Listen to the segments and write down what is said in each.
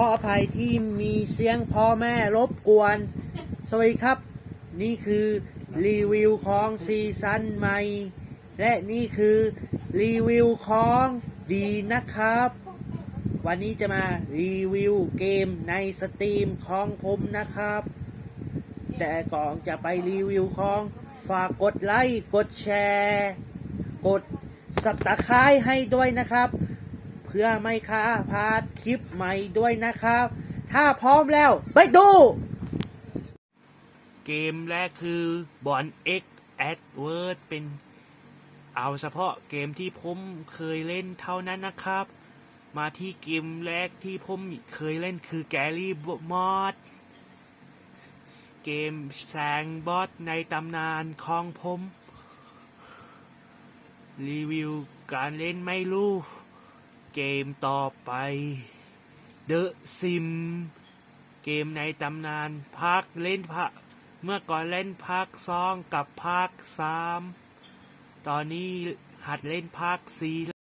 ขออภัยที่มีเสียงพ่อแม่รบกวน สวัสดีครับ นี่คือรีวิวของซีซั่นใหม่ และนี่คือรีวิวของดีนะครับ วันนี้จะมารีวิวเกมในสตรีมของผมนะครับ แต่ก่อนจะไปรีวิวของฝากกดไลค์ กดแชร์ กดสับตะไคร้ให้ด้วยนะครับ เพื่อไม่ค้าพลาดคลิปใหม่ด้วยนะครับ ถ้าพร้อมแล้วไปดู เกมแรกคือบอล X Adword เป็น เอาเฉพาะเกมที่ผมเคยเล่นเท่านั้นนะครับ มาที่เกมแรกที่ผมเคยเล่นคือแกลี่มอดเกมแซงบอสในตำนานของผม รีวิวการเล่นไม่รู้ เกมต่อไป The Sim เกมในตำนานภาคเล่นภาคเมื่อก่อนเล่นภาคสองกับภาคสามตอนนี้หัดเล่นภาคสี่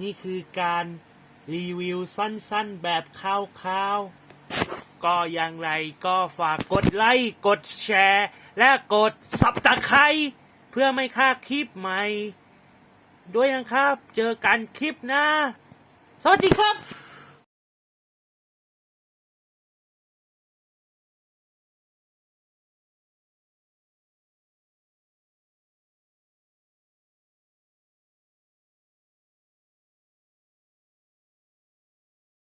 นี่คือการรีวิวสั้นๆ แบบคร่าวๆ ก็อย่างไรก็ฝากกดไลค์ กดแชร์ และกดสับตะไคร้เพื่อไม่ค่าดคลิปใหม่ ด้วยนะครับ เจอกันคลิปหน้า สวัสดีครับ